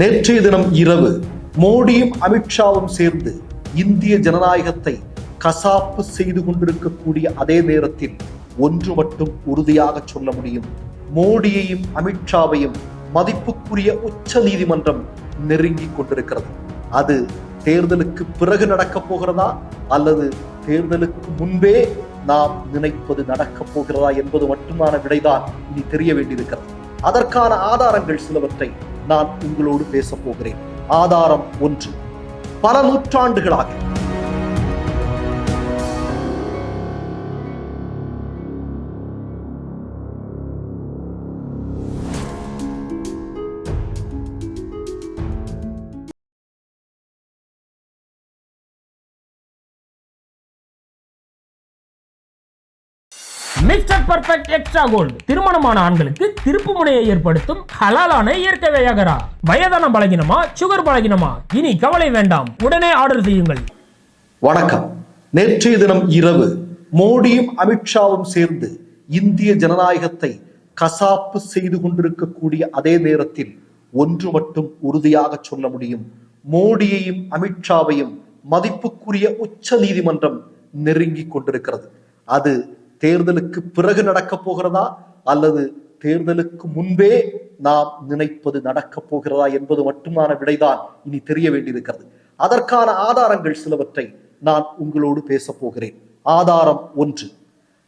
நேற்றைய தினம் இரவு மோடியும் அமித்ஷாவும் சேர்ந்து இந்திய ஜனநாயகத்தை கசாப்பு செய்து கொண்டிருக்கக்கூடிய அதே நேரத்தில் ஒன்று மட்டும் உறுதியாக சொல்ல முடியும். மோடியையும் அமித்ஷாவையும் மதிப்புக்குரிய உச்ச நீதிமன்றம் நெருங்கிக் கொண்டிருக்கிறது. அது தேர்தலுக்கு பிறகு நடக்கப் போகிறதா? அல்லது தேர்தலுக்கு முன்பே நாம் நினைப்பது நடக்கப் போகிறதா என்பது மட்டுமான விடைதான் இனி தெரிய வேண்டியிருக்கிறது. அதற்கான ஆதாரங்கள் சிலவற்றை நான் உங்களோடு பேசப் போகிறேன். ஆதாரம் ஒன்று. பல நூற்றாண்டுகளாக மிஸ்டர் பர்ஃபெக்ட் எக்ஸ்ட்ரா கோல்டு திருமணமான ஆண்களுக்கு திருப்பு முனையை ஏற்படுத்தும் ஹலாலான இயற்கை வியாகரா. வயதான பலகினமா சுகர் பலகினமா? இனி கவலை வேண்டாம். உடனே ஆர்டர் செய்யுங்கள். வணக்கம். நேற்றைய தினம் இரவு மோடியும் அமித்ஷாவும் சேர்ந்து இந்திய ஜனநாயகத்தை கசாப்பு செய்து கொண்டிருக்கக்கூடிய அதே நேரத்தில் ஒன்று மட்டும் உறுதியாக சொல்ல முடியும். மோடியையும் அமித்ஷாவையும் மதிப்புக்குரிய உச்ச நீதிமன்றம் நெருங்கி கொண்டிருக்கிறது. அது தேர்தலுக்கு பிறகு நடக்கப் போகிறதா? அல்லது தேர்தலுக்கு முன்பே நாம் நினைப்பது நடக்கப் போகிறதா என்பது மட்டுமான விடைதான் இனி தெரிய வேண்டியிருக்கிறது. அதற்கான ஆதாரங்கள் சிலவற்றை நான் உங்களோடு பேசப் போகிறேன். ஆதாரம் ஒன்று.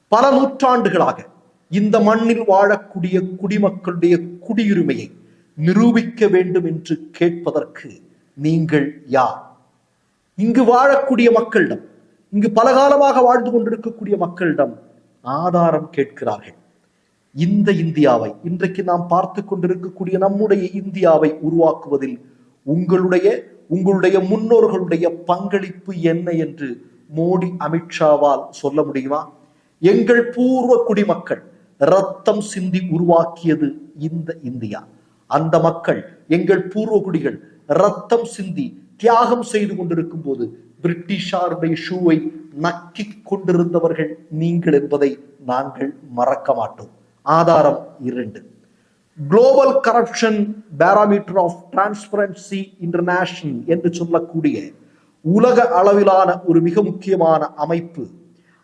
பல நூற்றாண்டுகளாக இந்த மண்ணில் வாழக்கூடிய குடிமக்களுடைய குடியுரிமையை நிரூபிக்க வேண்டும் என்று கேட்பதற்கு நீங்கள் யார்? இங்கு வாழக்கூடிய மக்களிடம் இங்கு பலகாலமாக வாழ்ந்து கொண்டிருக்கக்கூடிய மக்களிடம் ஆதாரம் கேட்கிறார்கள். இந்த இந்தியாவை இன்றைக்கு நாம் பார்த்து கொண்டிருக்கக்கூடிய நம்முடைய இந்தியாவை உருவாக்குவதில் உங்களுடைய உங்களுடைய முன்னோர்களுடைய பங்களிப்பு என்ன என்று மோடி அமித்ஷாவால் சொல்ல முடியுமா? எங்கள் பூர்வ குடிமக்கள் ரத்தம் சிந்தி உருவாக்கியது இந்த இந்தியா. அந்த மக்கள் எங்கள் பூர்வ குடிகள் ரத்தம் சிந்தி தியாகம் செய்து கொண்டிருக்கும் போது பிரிட்டிஷாருடைய ஷூவை நக்கிக் கொண்டிருந்தவர்கள் நீங்கள் என்பதை நாங்கள் மறக்க மாட்டோம். ஆதாரம் இரண்டு. Global corruption barometer of transparency international என்று சொல்லக்கூடிய உலக அளவிலான ஒரு மிக முக்கியமான அமைப்பு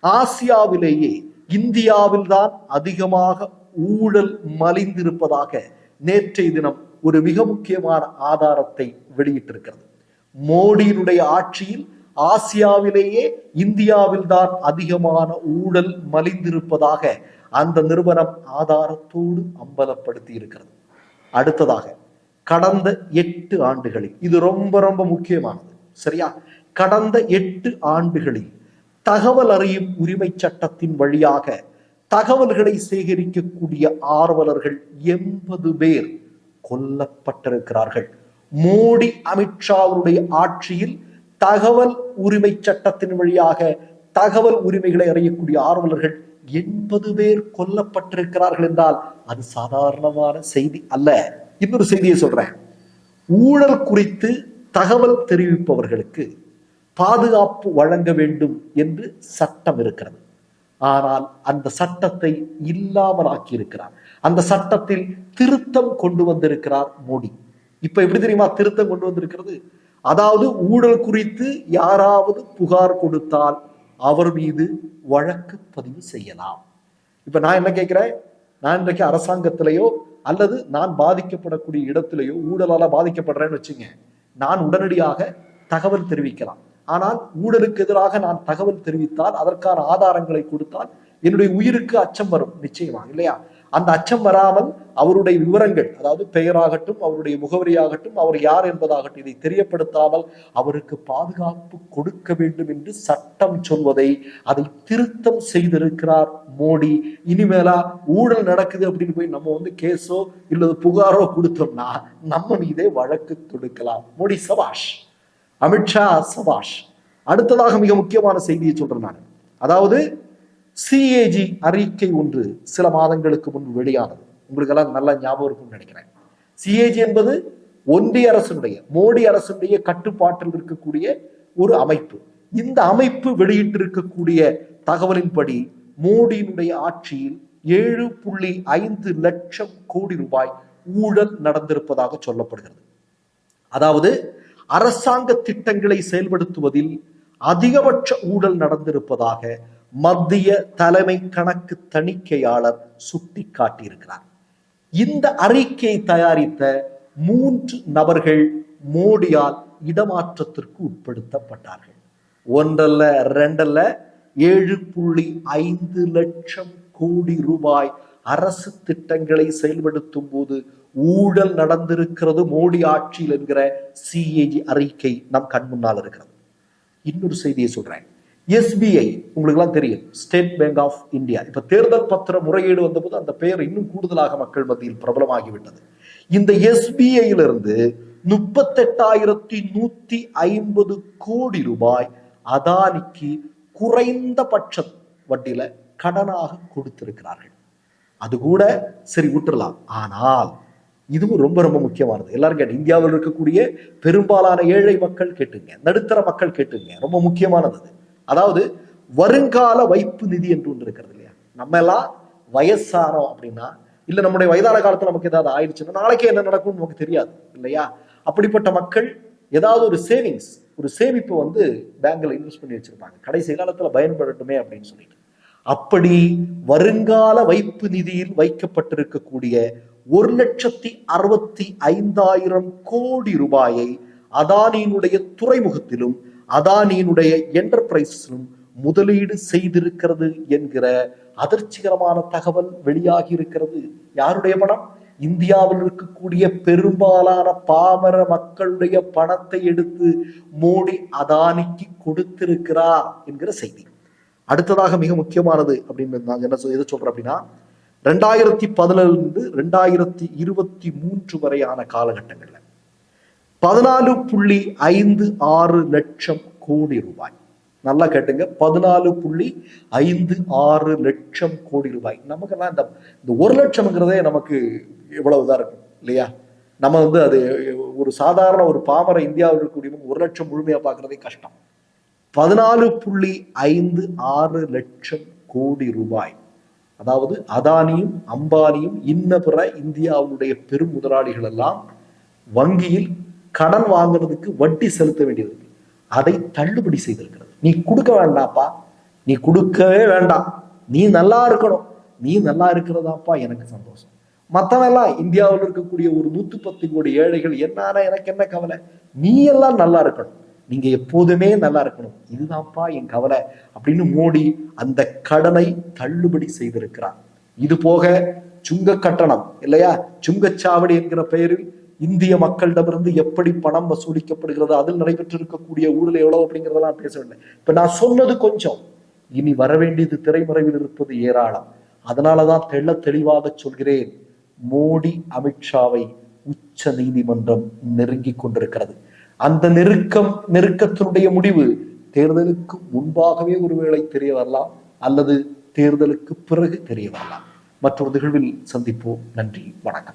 ஆசியாவிலேயே இந்தியாவில்தான் அதிகமாக ஊழல் மலிந்திருப்பதாக நேற்றைய தினம் ஒரு மிக முக்கியமான ஆதாரத்தை வெளியிட்டிருக்கிறது. மோடியினுடைய ஆட்சியில் ஆசியாவிலேயே இந்தியாவில்தான் அதிகமான ஊழல் மலிந்திருப்பதாக அந்த நிறுவனம் ஆதாரத்தோடு அம்பலப்படுத்தி இருக்கிறது அடுத்ததாக கடந்த எட்டு ஆண்டுகளில் இது ரொம்ப ரொம்ப முக்கியமானது சரியா? கடந்த எட்டு ஆண்டுகளில் தகவல் அறியும் உரிமை சட்டத்தின் வழியாக தகவல்களை சேகரிக்கக்கூடிய ஆர்வலர்கள் எண்பது பேர் கொல்லப்பட்டிருக்கிறார்கள். மோடி அமித்ஷாவுடைய ஆட்சியில் தகவல் உரிமை சட்டத்தின் வழியாக தகவல் உரிமைகளை அறியக்கூடிய ஆர்வலர்கள் எண்பது பேர் கொல்லப்பட்டிருக்கிறார்கள் என்றால் அது சாதாரணமான செய்தி அல்ல. இன்னொரு செய்தியை சொல்றேன். ஊழல் குறித்து தகவல் தெரிவிப்பவர்களுக்கு பாதுகாப்பு வழங்க வேண்டும் என்று சட்டம் இருக்கிறது. ஆனால் அந்த சட்டத்தை இல்லாமல் ஆக்கியிருக்கிறார். அந்த சட்டத்தில் திருத்தம் கொண்டு வந்திருக்கிறார் மோடி. இப்ப எப்படி தெரியுமா திருத்தம் கொண்டு வந்திருக்கிறது? அதாவது ஊழல் குறித்து யாராவது புகார் கொடுத்தால் அவர் மீது வழக்கு பதிவு செய்யலாம். இப்ப நான் என்ன கேட்கிறேன்? நான் இன்றைக்கு அரசாங்கத்திலேயோ அல்லது நான் பாதிக்கப்படக்கூடிய இடத்திலேயோ ஊழலால பாதிக்கப்படுறேன்னு வச்சுங்க நான் உடனடியாக தகவல் தெரிவிக்கலாம். ஆனால் ஊழலுக்கு எதிராக நான் தகவல் தெரிவித்தால் அதற்கான ஆதாரங்களை கொடுத்தால் என்னுடைய உயிருக்கு அச்சம் வரும். நிச்சயமா இல்லையா? அந்த அச்சம் வராமல் அவருடைய விவரங்கள் அதாவது பெயராகட்டும் அவருடைய முகவரியாகட்டும் அவர் யார் என்பதாகட்டும் இதை தெரியப்படுத்தாமல் அவருக்கு பாதுகாப்பு கொடுக்க வேண்டும் என்று சட்டம் சொல்வதை அதை திருத்தம் செய்திருக்கிறார் மோடி. இனிமேலா ஊழல் நடக்குது அப்படின்னு போய் நம்ம வந்து கேஸோ இல்லது புகாரோ கொடுத்தோம்னா நம்ம மீதே வழக்கு தொடுக்கலாம். மோடி சபாஷ் அமித்ஷா சபாஷ். அடுத்ததாக மிக முக்கியமான செய்தியை சொல்றேன் நான். அதாவது சிஏஜி அறிக்கை ஒன்று சில மாதங்களுக்கு முன்பு வெளியானது. உங்களுக்கு எல்லாம் நல்லா ஞாபகம் இருக்கும்னு நினைக்கிறேன். சிஏஜி என்பது ஒன்றிய அரசுடைய மோடி அரசுடைய கட்டுப்பாட்டில் இருக்கக்கூடிய ஒரு அமைப்பு. இந்த அமைப்பு வெளியிட்டிருக்கக்கூடிய தகவலின்படி மோடியினுடைய ஆட்சியில் ஏழு புள்ளி ஐந்து லட்சம் கோடி ரூபாய் ஊழல் நடந்திருப்பதாக சொல்லப்படுகிறது. அதாவது அரசாங்க திட்டங்களை செயல்படுத்துவதில் அதிகபட்ச ஊழல் நடந்திருப்பதாக மத்திய தலைமை கணக்கு தணிக்கையாளர் சுட்டிக்காட்டியிருக்கிறார். இந்த அறிக்கையை தயாரித்த மூன்று நபர்கள் மோடியால் இடமாற்றத்திற்கு உட்படுத்தப்பட்டார்கள். ஒன்றல்ல ரெண்டல்ல ஏழு புள்ளி ஐந்து லட்சம் கோடி ரூபாய் அரசு திட்டங்களை செயல்படுத்தும் போது ஊழல் நடந்திருக்கிறது மோடி ஆட்சியில் என்கிற சிஏஜி அறிக்கை நம் கண் முன்னால் இருக்கிறது. இன்னொரு செய்தியை சொல்றேன். எஸ்பிஐ உங்களுக்கு எல்லாம் தெரியும். ஸ்டேட் பேங்க் ஆஃப் இந்தியா இப்ப தேர்தல் பத்திர முறையீடு வந்தபோது அந்த பெயர் இன்னும் கூடுதலாக மக்கள் மத்தியில் பிரபலமாகிவிட்டது. இந்த எஸ்பிஐயிலிருந்து முப்பத்தெட்டாயிரத்தி நூத்தி ஐம்பது கோடி ரூபாய் அதானிக்கு குறைந்தபட்ச வட்டியில கடனாக கொடுத்திருக்கிறார்கள். அது கூட சரி விட்டுறலாம். ஆனால் இதுவும் ரொம்ப ரொம்ப முக்கியமானது. எல்லாரும் கேட்டு இந்தியாவில் இருக்கக்கூடிய பெரும்பாலான ஏழை மக்கள் கேட்டுங்க நடுத்தர மக்கள் கேட்டுங்க. ரொம்ப முக்கியமானது அதாவது வருங்கால வைப்பு நிதி என்று ஒன்று இருக்கிறது இல்லையா? நம்ம எல்லாம் வயசானோம் அப்படின்னா இல்ல நம்முடைய வயதான காலத்துல நமக்கு ஏதாவது ஆயிடுச்சுன்னா நாளைக்கே என்ன நடக்கும்னு நமக்கு தெரியாது இல்லையா? அப்படிப்பட்ட மக்கள் ஏதாவது ஒரு சேவிங்ஸ் ஒரு சேமிப்பு வந்து பேங்க்ல இன்வெஸ்ட் பண்ணி வச்சிருப்பாங்க. கடைசி காலத்துல பயன்படட்டுமே அப்படின்னு சொல்லிட்டு. அப்படி வருங்கால வைப்பு நிதியில் வைக்கப்பட்டிருக்கக்கூடிய ஒரு லட்சத்தி அறுபத்தி ஐந்தாயிரம் கோடி ரூபாயை அதானியினுடைய துறைமுகத்திலும் அதானியினுடைய என்டர்பிரைஸிலும் முதலீடு செய்திருக்கிறது என்கிற அதிர்ச்சிகரமான தகவல் வெளியாகி இருக்கிறது யாருடைய பணம்? இந்தியாவில் இருக்கக்கூடிய பெரும்பாலான பாமர மக்களுடைய பணத்தை எடுத்து மோடி அதானிக்கு கொடுத்திருக்கிறார் என்கிற செய்தி. அடுத்ததாக மிக முக்கியமானது அப்படின்னு நான் என்ன எதை சொல்றேன் அப்படின்னா ரெண்டாயிரத்தி பதினிலிருந்து ரெண்டாயிரத்தி இருபத்தி மூன்று வரையான காலகட்டங்கள். பதினாலு புள்ளி ஐந்து ஆறு லட்சம் கோடி ரூபாய். நல்லா கேட்டுங்க. பதினாலு புள்ளி ஐந்து ஆறு லட்சம் கோடி ரூபாய். நமக்கெல்லாம் இந்த இந்த ஒரு லட்சம்ங்கிறதே நமக்கு இவ்வளவுதான் இருக்கும் இல்லையா? நம்ம வந்து அது ஒரு சாதாரண ஒரு பாமர இந்தியாவில் இருக்கக்கூடிய ஒரு லட்சம் முழுமையாக பார்க்கறதே கஷ்டம். பதினாலு புள்ளி ஐந்து ஆறு லட்சம் கோடி ரூபாய். அதாவது அதானியும் அம்பானியும் இன்ன பிற இந்தியாவுடைய பெரும் முதலாளிகள் எல்லாம் வங்கியில் கடன் வாங்குறதுக்கு வட்டி செலுத்த வேண்டியது இருக்கு. அதை தள்ளுபடி செய்திருக்கிறது. நீ கொடுக்க வேண்டாப்பா நீ கொடுக்கவே வேண்டாம். நீ நல்லா இருக்கணும். நீ நல்லா இருக்கிறதாப்பா எனக்கு சந்தோஷம். மத்தவன் எல்லாம் இந்தியாவில் இருக்கக்கூடிய ஒரு நூத்தி பத்து கோடி ஏழைகள் என்னான எனக்கு என்ன கவலை? நீ எல்லாம் நல்லா இருக்கணும். நீங்க எப்போதுமே நல்லா இருக்கணும். இதுதான்ப்பா என் கவலை அப்படின்னு மோடி அந்த கடனை தள்ளுபடி செய்திருக்கிறார். இது போக சுங்க கட்டணம் இல்லையா? சுங்கச்சாவடி என்கிற பெயரில் இந்திய மக்களிடமிருந்து எப்படி பணம் வசூலிக்கப்படுகிறது அதில் நடைபெற்றிருக்கக்கூடிய ஊழல் எவ்வளவு அப்படிங்கிறதெல்லாம் பேசவில்லை. இப்ப நான் சொன்னது கொஞ்சம். இனி வர வேண்டியது திரைமறைவில் இருப்பது ஏராளம். அதனாலதான் தெள்ள தெளிவாக சொல்கிறேன். மோடி அமித்ஷாவை உச்ச நீதிமன்றம் நெருங்கிக் கொண்டிருக்கிறது. அந்த நெருக்கம் நெருக்கத்தினுடைய முடிவு தேர்தலுக்கு முன்பாகவே ஒருவேளை தெரிய வரலாம் அல்லது தேர்தலுக்கு பிறகு தெரிய வரலாம். மற்றொரு நிகழ்வில் சந்திப்போம். நன்றி. வணக்கம்.